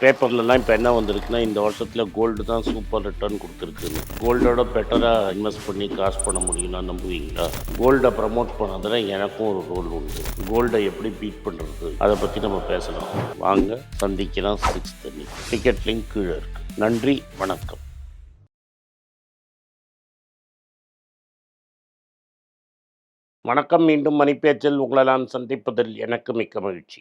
பேப்பர்லலாம் இப்போ என்ன வந்திருக்குன்னா இந்த வருஷத்தில் கோல்டு தான் சூப்பர் ரிட்டர்ன் கொடுத்துருக்குன்னு. கோல்டோட பெட்டராக இன்வெஸ்ட் பண்ணி காசு பண்ண முடியும்னா நம்புவீங்களா? கோல்டை ப்ரமோட் பண்ணதில் எனக்கும் ஒரு ரோல் உண்டு. கோல்டை எப்படி பீட் பண்ணுறது அதை பற்றி நம்ம பேசலாம். வாங்க சந்திக்கலாம் சிக்ஸ் தண்ணி டிக்கெட் லிங்க் கீழே இருக்கு. நன்றி வணக்கம். வணக்கம் மீண்டும் மணிப்பேச்சில் உங்களை நான் சந்திப்பதில் எனக்கு மிக்க மகிழ்ச்சி.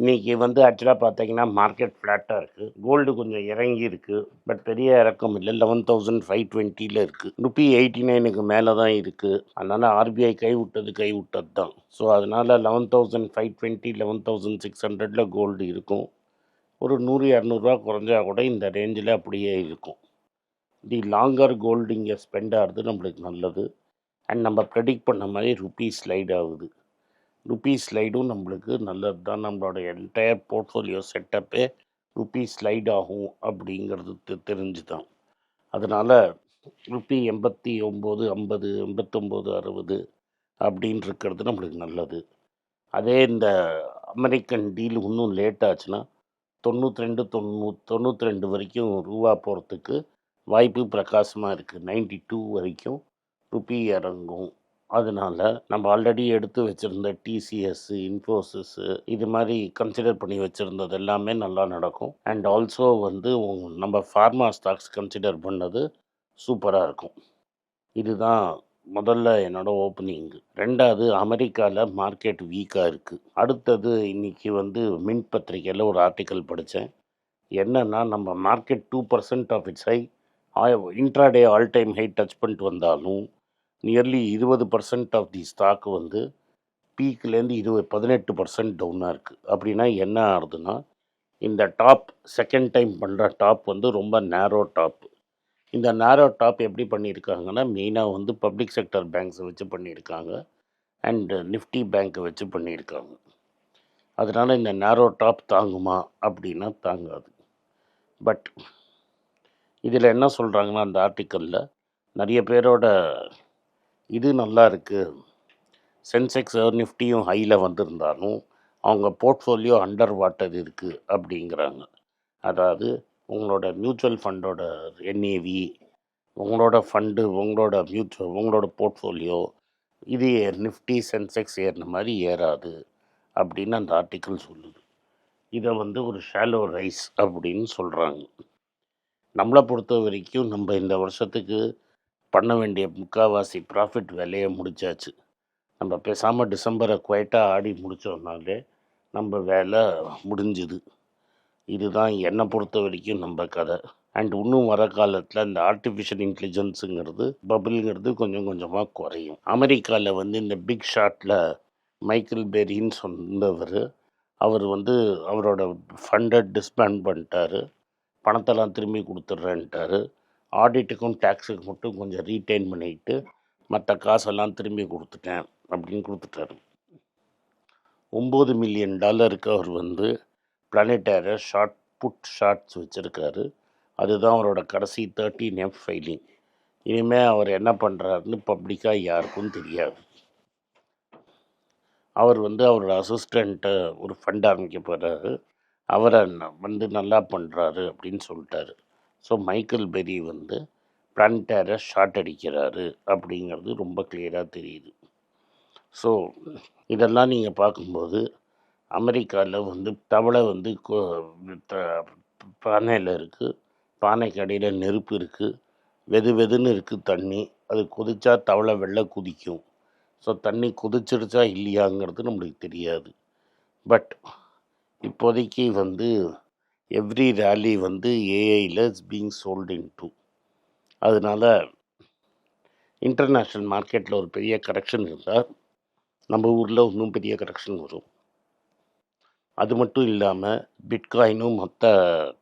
இன்றைக்கி வந்து ஆக்சுவலாக பார்த்தீங்கன்னா மார்க்கெட் ஃப்ளாட்டாக இருக்குது கோல்டு கொஞ்சம் இறங்கி இருக்குது பட் பெரிய இறக்கம் இல்லை. லெவன் தௌசண்ட் ஃபைவ் டுவெண்ட்டியில் இருக்குது ருபி எயிட்டி நைனுக்கு மேலே தான் இருக்குது அதனால் ஆர்பிஐ கை விட்டது கை விட்டது தான் ஸோ அதனால் eleven thousand five twenty eleven thousand six ஹண்ட்ரடில் கோல்டு இருக்கும். ஒரு நூறு இரநூறுவா குறைஞ்சா கூட இந்த ரேஞ்சில் அப்படியே இருக்கும். தி லாங்கர் கோல்டு இங்கே ஸ்பெண்ட் ஆகிறது நம்மளுக்கு நல்லது. அண்ட் நம்ம ப்ரெடிக்ட் பண்ண மாதிரி ருப்பீஸ் ஸ்லைட் ஆகுது. ருபீ ஸ்லைடும் நம்மளுக்கு நல்லது தான் நம்மளோட என்டையர் போர்ட்ஃபோலியோ செட்டப்பே ருபீ ஸ்லைட் ஆகும் அப்படிங்கிறது தெ- தெரிஞ்சு தான் அதனால் ருபி எண்பத்தி ஒம்பது ஐம்பது எண்பத்தொம்போது அறுபது அப்படின்னு இருக்கிறது நம்மளுக்கு நல்லது. அதே இந்த அமெரிக்கன் டீல் இன்னும் லேட் ஆச்சுன்னா தொண்ணூற்றி ரெண்டு தொண்ணூ தொண்ணூற்றி ரெண்டு வரைக்கும் ரூபா போகிறதுக்கு வாய்ப்பு பிரகாசமாக இருக்குது நைன்டி டூ வரைக்கும் ருபி இறங்கும். அதனால நம்ம ஆல்ரெடி எடுத்து வச்சுருந்த டிசிஎஸ் இன்ஃபோசிஸ் இது மாதிரி கன்சிடர் பண்ணி வச்சுருந்தது எல்லாமே நல்லா நடக்கும். அண்ட் ஆல்சோ வந்து நம்ம ஃபார்மா ஸ்டாக்ஸ் கன்சிடர் பண்ணது சூப்பராக இருக்கும். இதுதான் முதல்ல என்னோட ஓப்பனிங் ரெண்டாவது அமெரிக்காவில் மார்க்கெட் வீக்காக இருக்குது அடுத்தது இன்னைக்கு வந்து மின் பத்திரிக்கையில் ஒரு ஆர்டிக்கல் படித்தேன் என்னென்னா நம்ம market two percent of its high intraday all time high touch பண்ணிட்டு வந்தாலும் நியர்லி இருபது பர்சன்ட் ஆஃப் தி ஸ்டாக் வந்து பீக்லேருந்து இருபது பதினெட்டு பர்சன்ட் டவுனாக இருக்குது அப்படின்னா என்ன ஆகுதுன்னா இந்த டாப் செகண்ட் டைம் பண்ணுற டாப் வந்து ரொம்ப நேரோ டாப் இந்த நேரோ டாப் எப்படி பண்ணியிருக்காங்கன்னா மெயினாக வந்து பப்ளிக் செக்டர் பேங்க்ஸை வச்சு பண்ணியிருக்காங்க அண்டு நிஃப்டி பேங்க்கை வச்சு பண்ணியிருக்காங்க. அதனால் இந்த நேரோ டாப் தாங்குமா அப்படின்னா தாங்காது. பட் இதில் என்ன சொல்கிறாங்கன்னா அந்த ஆர்டிக்கலில் நிறைய பேரோட இது நல்லா இருக்குது சென்செக்ஸ் நிஃப்டியும் ஹையில் வந்திருந்தாலும் அவங்க போர்ட்ஃபோலியோ அண்டர் வாட்டர் இருக்குது அப்படிங்கிறாங்க. அதாவது உங்களோட மியூச்சுவல் ஃபண்டோட என்ஏவி உங்களோட ஃபண்டு உங்களோட மியூச்சுவல் உங்களோட போர்ட்ஃபோலியோ இது நிஃப்டி சென்செக்ஸ் ஏறின மாதிரி ஏறாது அப்படின்னு அந்த ஆர்டிக்கல் சொல்லுது. இதை வந்து ஒரு ஷாலோ ரைஸ் அப்படின்னு சொல்கிறாங்க நம்மளை பொறுத்த வரைக்கும் நம்ம இந்த வருஷத்துக்கு பண்ண வேண்டிய முக்காவாசி ப்ராஃபிட் வேலையை முடித்தாச்சு நம்ம பேசாமல் டிசம்பரை குவைட்டாக ஆடி முடித்தோம்னாலே நம்ம வேலை முடிஞ்சுது. இதுதான் என்னை பொறுத்த வரைக்கும் நம்ம கதை. அண்ட் இன்னும் வர காலத்தில் இந்த ஆர்டிஃபிஷியல் இன்டெலிஜென்ஸுங்கிறது பபிள்ங்கிறது கொஞ்சம் கொஞ்சமாக குறையும். அமெரிக்காவில் வந்து இந்த பிக் ஷாட்டில் மைக்கேல் பெரின்னு சொன்னவர் அவர் வந்து அவரோட ஃபண்டை டிஸ்பேண்ட் பண்ணிட்டாரு. பணத்தெல்லாம் திரும்பி கொடுத்துட்றேன்ட்டாரு. ஆடிட்டுக்கும் டேக்ஸுக்கு மட்டும் கொஞ்சம் ரீட்டைன் பண்ணிக்கிட்டு மற்ற காசெல்லாம் திரும்பி கொடுத்துட்டேன் அப்படின்னு கொடுத்துட்டாரு. ஒம்பது மில்லியன் டாலருக்கு அவர் வந்து பிளானட்டேரை ஷார்ட் புட் ஷார்ட்ஸ் வச்சுருக்காரு. அதுதான் அவரோட கடைசி தேர்ட்டின் எஃப் ஃபைலிங் இனிமேல் அவர் என்ன பண்ணுறாருன்னு பப்ளிக்காக யாருக்கும் தெரியாது. அவர் வந்து அவரோட அசிஸ்டண்ட்டை ஒரு ஃபண்ட் ஆரம்பிக்க போகிறாரு அவரை வந்து நல்லா பண்ணுறாரு அப்படின்னு சொல்லிட்டாரு. ஸோ மைக்கேல் பெரி வந்து பிளான்டேரை ஷார்ட் அடிக்கிறாரு அப்படிங்கிறது ரொம்ப கிளியராக தெரியுது. ஸோ இதெல்லாம் நீங்கள் பார்க்கும்போது அமெரிக்காவில் வந்து தவளை வந்து பானையில் இருக்குது பானைக்கு அடியில் நெருப்பு இருக்குது வெது வெதுன்னு இருக்குது தண்ணி அது கொதிச்சா தவளை வெள்ளை குதிக்கும். ஸோ தண்ணி கொதிச்சிருச்சா இல்லையாங்கிறது நம்மளுக்கு தெரியாது. பட் இப்போதைக்கு வந்து எவ்ரி ரேலி வந்து ஏஐயில் is being sold into அதனால இன்டர்நேஷ்னல் மார்க்கெட்டில் ஒரு பெரிய கரெக்ஷன் இருந்தால் நம்ம ஊரில் இன்னும் பெரிய கரெக்ஷன் வரும். அது மட்டும் இல்லாமல் பிட்காயினும் மற்ற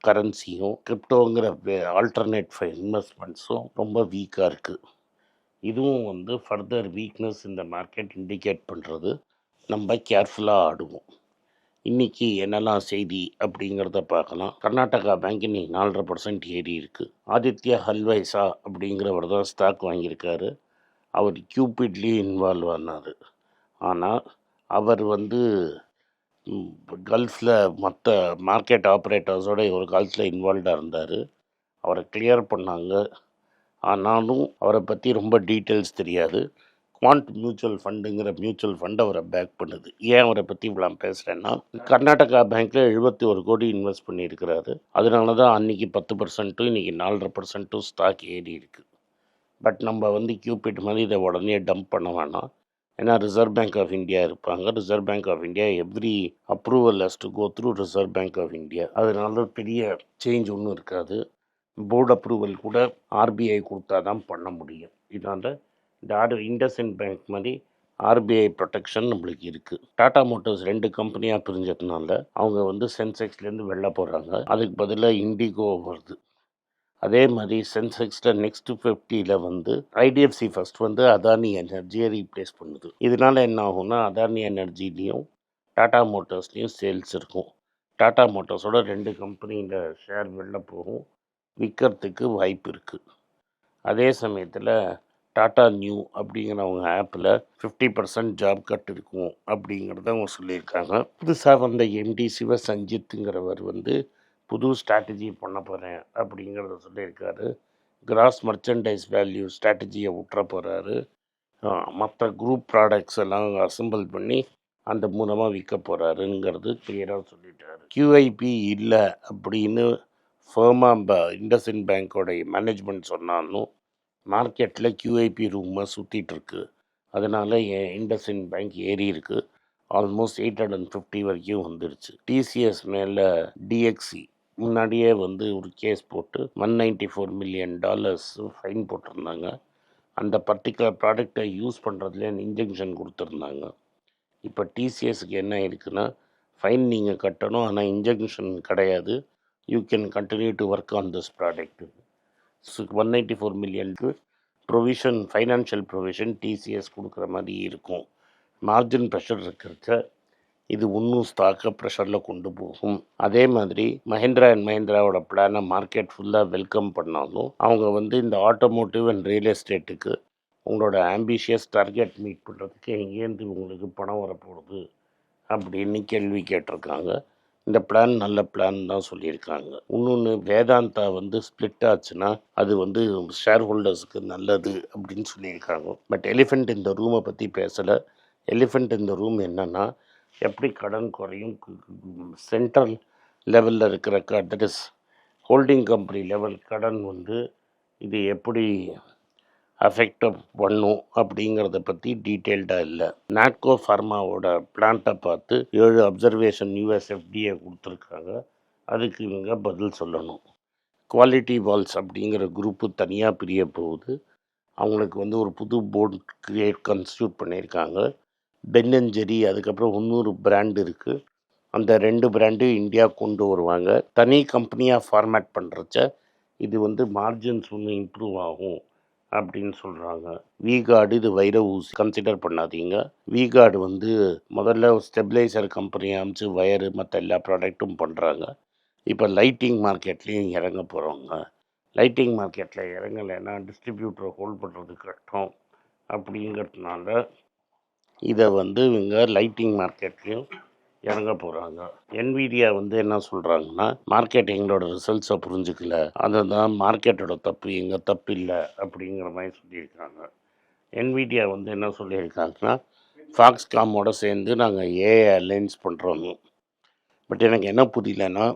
கரன்சியும் கிரிப்டோங்கிற ஆல்டர்னேட் இன்வெஸ்ட்மெண்ட்ஸும் ரொம்ப வீக்காக இருக்குது இதுவும் வந்து ஃபர்தர் வீக்னஸ் இந்த மார்க்கெட் இண்டிகேட் பண்ணுறது நம்ம கேர்ஃபுல்லாக ஆடுவோம். இன்னைக்கு என்னெல்லாம் செய்தி அப்படிங்கிறத பார்க்கலாம். கர்நாடகா பேங்க் இன்னைக்கு நாலரை பர்சன்ட் ஏறி இருக்குது ஆதித்யா ஹல்வைசா அப்படிங்கிறவர் தான் ஸ்டாக் வாங்கியிருக்காரு. அவர் கியூபிட்லேயும் இன்வால்வ் ஆனார். ஆனால் அவர் வந்து கல்ஃபில் மற்ற மார்க்கெட் ஆப்ரேட்டர்ஸோட ஒரு காலத்தில் இன்வால்வ்டாக இருந்தார். அவரை கிளியர் பண்ணாங்க. ஆனாலும் அவரை பற்றி ரொம்ப டீட்டெயில்ஸ் தெரியாது. குவாண்ட் மியூச்சுவல் ஃபண்டுங்கிற மியூச்சுவல் ஃபண்ட் அவரை பேக் பண்ணுது. ஏன் அவரை பற்றி இவ்வளோ பேசுகிறேன்னா கர்நாடகா பேங்க்கில் எழுபத்தி ஒரு கோடி இன்வெஸ்ட் பண்ணியிருக்கிறாரு. அதனால தான் அன்றைக்கி பத்து பர்சன்ட்டும் இன்றைக்கி நாலரை பர்சன்ட்டும் ஸ்டாக் ஏறி இருக்குது பட் நம்ம வந்து கியூபிட் மாதிரி இதை உடனே டம்ப் பண்ண வேணாம். ஏன்னா ரிசர்வ் பேங்க் ஆஃப் இந்தியா இருப்பாங்க. Reserve bank of India every approval has to go through reserve bank of India அதனால பெரிய சேஞ்ச் ஒன்றும் இருக்காது. போர்டு அப்ரூவல் கூட ஆர்பிஐ கொடுத்தா தான் பண்ண முடியும். இதனால் இந்த ஆடு இண்டஸ்இன் பேங்க் மாதிரி ஆர்பிஐ ப்ரொடெக்ஷன் நம்மளுக்கு இருக்குது டாடா மோட்டார்ஸ் ரெண்டு கம்பெனியாக பிரிஞ்சதுனால அவங்க வந்து சென்செக்ஸ்லேருந்து வெளில போகிறாங்க அதுக்கு பதிலாக இண்டிகோ வருது. அதே மாதிரி சென்செக்ஸில் நெக்ஸ்ட் ஃபிஃப்டியில் வந்து ஐடிஎஃப்சி ஃபர்ஸ்ட் வந்து அதானி எனர்ஜியை ரீப்ளேஸ் பண்ணுது. இதனால் என்ன ஆகும்னா அதானி எனர்ஜிலையும் டாடா மோட்டார்ஸ்லேயும் சேல்ஸ் இருக்கும். டாடா மோட்டார்ஸோட ரெண்டு கம்பெனியில் ஷேர் வெளில போகும். விற்கிறதுக்கு வாய்ப்பு இருக்குது அதே சமயத்தில் டாடா நியூ அப்படிங்கிறவங்க ஆப்பில் ஃபிஃப்டி பர்சன்ட் ஜாப் கட் இருக்கும் அப்படிங்கிறத அவங்க சொல்லியிருக்காங்க. புதுசாக வந்த எம்டி சிவ சஞ்சித்துங்கிறவர் வந்து புது ஸ்ட்ராட்டஜி பண்ண போகிறேன் அப்படிங்கிறத சொல்லியிருக்காரு. கிராஸ் மர்ச்சன்டைஸ் வேல்யூ ஸ்ட்ராட்டஜியை விட்டுற போகிறாரு மற்ற குரூப் ப்ராடக்ட்ஸ் எல்லாம் அசம்பிள் பண்ணி அந்த மூலமாக விற்க போகிறாருங்கிறது கிளியராக சொல்லிட்டாரு. கியூஐபி இல்லை அப்படின்னு ஃபர்மாக இண்டஸ்இன் பேங்க்கோடைய மேனேஜ்மெண்ட் சொன்னாலும் மார்க்கெட்டில் கியூஐபி ரூமாக சுற்றிட்டுருக்கு அதனால் என் இண்டஸ்இன் பேங்க் ஏறி இருக்குது almost eight hundred and fifty வரைக்கும் வந்துடுச்சு டிசிஎஸ் மேலே டிஎக்சி முன்னாடியே வந்து ஒரு கேஸ் போட்டு one ninety four million dollars fine போட்டிருந்தாங்க. அந்த பர்டிகுலர் ப்ராடக்டை யூஸ் பண்ணுறதுல இன்ஜெக்ஷன் கொடுத்துருந்தாங்க. இப்போ டிசிஎஸ்க்கு என்ன இருக்குன்னா ஃபைன் நீங்கள் கட்டணும். ஆனால் இன்ஜெக்ஷன் கிடையாது. You can continue to work on this product one ninety four மில்லியனுக்கு ப்ரொவிஷன் ஃபைனான்ஷியல் ப்ரொவிஷன் டிசிஎஸ் கொடுக்குற மாதிரி இருக்கும். மார்ஜின் ப்ரெஷர் இருக்கிறக்க இது இன்னும் ஸ்டாக்கை ப்ரெஷரில் கொண்டு போகும். அதே மாதிரி மஹிந்திரா அண்ட் மஹிந்திராவோட பிளானை மார்க்கெட் ஃபுல்லாக வெல்கம் பண்ணாலும் அவங்க வந்து இந்த ஆட்டோமோட்டிவ் அண்ட் ரியல் எஸ்டேட்டுக்கு உங்களோட ஆம்பிஷியஸ் டார்கெட் மீட் பண்ணுறதுக்கு எங்கேருந்து உங்களுக்கு பணம் வரப்போகுது? அப்படின்னு கேள்வி கேட்டிருக்காங்க. இந்த பிளான் நல்ல பிளான் தான் சொல்லியிருக்காங்க. இன்னொன்று வேதாந்தா வந்து ஸ்பிளிட் ஆச்சுன்னா அது வந்து ஷேர் ஹோல்டர்ஸுக்கு நல்லது அப்படின்னு சொல்லியிருக்காங்க. பட் எலிஃபெண்ட் இந்த ரூமை பற்றி பேசலை. எலிஃபெண்ட் இந்த ரூம் என்னென்னா எப்படி கடன் குறையும் சென்ட்ரல் லெவலில் இருக்கிற க that is holding company level கடன் வந்து இது எப்படி அஃபெக்ட் பண்ணும் அப்படிங்கிறத பற்றி டீட்டெயில்டாக இல்லை. நாட்கோ ஃபார்மாவோட பிளான்ட்டை பார்த்து ஏழு அப்சர்வேஷன் யூஎஸ்எஃப்டிஏ கொடுத்துருக்காங்க. அதுக்கு இவங்க பதில் சொல்லணும். குவாலிட்டி வால்ஸ் அப்படிங்கிற குரூப்பு தனியாக பிரிய போகுது. அவங்களுக்கு வந்து ஒரு புது போர்டு கிரியேட் கன்ஸ்டியூட் பண்ணியிருக்காங்க. பென் அண்ட் ஜெரி அதுக்கப்புறம் இன்னொரு பிராண்டு இருக்குது அந்த ரெண்டு பிராண்டு இந்தியா கொண்டு வருவாங்க. தனி கம்பெனியாக ஃபார்மேட் பண்ணுறச்ச இது வந்து மார்ஜின்ஸ் ஒன்று இம்ப்ரூவ் ஆகும். அப்படின்னு சொல்கிறாங்க வி கார்டு இது வைர ஊசி. கன்சிடர் பண்ணாதீங்க. வி கார்டு வந்து முதல்ல ஸ்டெபிளைசர் கம்பெனி அமைச்சு வயரு மற்ற எல்லா ப்ராடக்ட்டும் பண்ணுறாங்க இப்போ லைட்டிங் மார்க்கெட்லேயும் இறங்க போகிறவங்க லைட்டிங் மார்க்கெட்டில் இறங்கலைன்னா டிஸ்ட்ரிபியூட்டரை ஹோல்ட் பண்ணுறது கஷ்டம். அப்படிங்கிறதுனால இதை வந்து இவங்க லைட்டிங் மார்க்கெட்லேயும் இறங்க போகிறாங்க என்விடியா வந்து என்ன சொல்கிறாங்கன்னா மார்க்கெட் எங்களோட ரிசல்ட்ஸை புரிஞ்சுக்கல. அதுதான் மார்க்கெட்டோட தப்பு எங்கள் தப்பு இல்லை அப்படிங்கிற மாதிரி சொல்லியிருக்காங்க. என்விடியா வந்து என்ன சொல்லியிருக்காங்கன்னா ஃபாக்ஸ்காமோட சேர்ந்து நாங்கள் ஏஐ அலைன்ஸ் பண்ணுறோம் பட் எனக்கு என்ன புரியலன்னா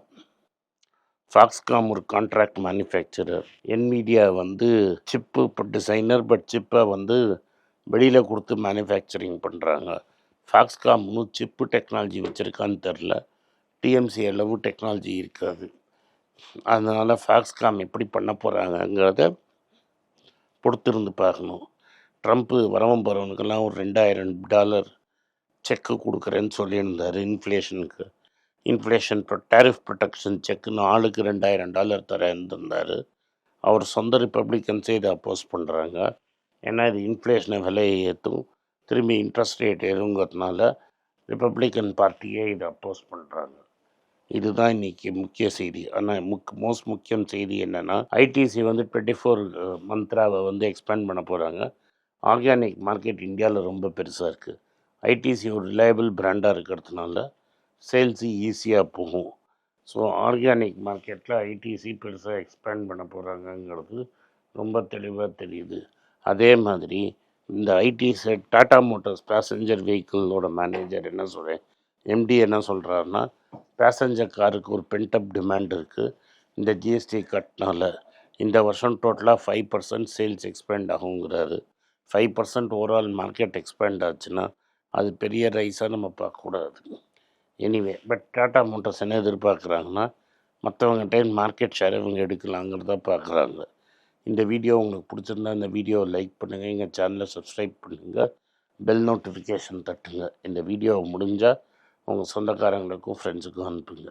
ஃபாக்ஸ்காம் ஒரு கான்ட்ராக்ட் மேனுஃபேக்சரர் என்மீடியா வந்து சிப்பு இப்போ டிசைனர் பட் சிப்பை வந்து வெளியில் கொடுத்து மேனுஃபேக்சரிங் பண்ணுறாங்க ஃபாக்ஸ்காம் இன்னும் சிப்பு டெக்னாலஜி வச்சுருக்கான்னு தெரில டிஎம்சி அளவு டெக்னாலஜி இருக்காது. அதனால் ஃபாக்ஸ்காம் எப்படி பண்ண போகிறாங்கங்கிறத பொறுத்திருந்து பார்க்கணும். ட்ரம்ப்பு வரவன் போகிறவனுக்கெல்லாம் ஒரு ரெண்டாயிரம் டாலர் செக்கு கொடுக்குறேன்னு சொல்லியிருந்தார் இன்ஃப்ளேஷனுக்கு இன்ஃப்ளேஷன் ப்ரொ டேரிஃப் ப்ரொடெக்ஷன் செக்குன்னு ஆளுக்கு ரெண்டாயிரம் டாலர் தரேன்ட்ருந்தார் அவர் சொந்த ரிப்பப்ளிக்கன்ஸே இதை அப்போஸ் பண்ணுறாங்க ஏன்னா இது இன்ஃப்ளேஷனை விலையை ஏற்றும் திரும்பி இன்ட்ரெஸ்ட் ரேட் எதுங்கிறதுனால ரிப்பப்ளிக்கன் பார்ட்டியே இதை அப்போஸ் பண்ணுறாங்க இதுதான் இன்றைக்கி முக்கிய செய்தி. ஆனால் முக் மோஸ்ட் முக்கியம் செய்தி என்னென்னா ஐடிசி வந்து டுவெண்ட்டி ஃபோர் மந்த்ராவை வந்து எக்ஸ்பேண்ட் பண்ண போகிறாங்க ஆர்கானிக் மார்க்கெட் இந்தியாவில் ரொம்ப பெருசாக இருக்குது ஐடிசி ஒரு ரிலையபிள் பிராண்டாக இருக்கிறதுனால சேல்ஸு ஈஸியாக போகும். ஸோ ஆர்கானிக் மார்க்கெட்டில் ஐடிசி பெருசாக எக்ஸ்பேண்ட் பண்ண போகிறாங்கங்கிறது ரொம்ப தெளிவாக தெரியுது. அதே மாதிரி இந்த IT set Tata motors passenger வெஹிக்கிளோட manager என்ன சொல்கிறேன் எம்டி என்ன சொல்கிறாருன்னா பேசஞ்சர் காருக்கு ஒரு பென்டப் டிமாண்ட் இருக்குது இந்த ஜிஎஸ்டி கட்டினால இந்த வருஷம் டோட்டலாக five percent sales expand ஆகுங்கிறாரு. Five percent overall market expand ஆச்சுன்னா அது பெரிய ரைஸாக நம்ம பார்க்கக்கூடாது. எனிவே பட் டாடா மோட்டார்ஸ் என்ன எதிர்பார்க்குறாங்கன்னா மற்றவங்ககிட்ட மார்க்கெட் ஷேர் இவங்க எடுக்கலாங்கிறத பார்க்குறாங்க. இந்த வீடியோ உங்களுக்கு பிடிச்சிருந்தா இந்த வீடியோவை லைக் பண்ணுங்கள் எங்கள் சேனலை சப்ஸ்கிரைப் பண்ணுங்கள் பெல் நோட்டிஃபிகேஷன் தட்டுங்க. இந்த வீடியோவை முடிஞ்சால் உங்கள் சொந்தக்காரங்களுக்கும் ஃப்ரெண்ட்ஸுக்கும் அனுப்புங்க.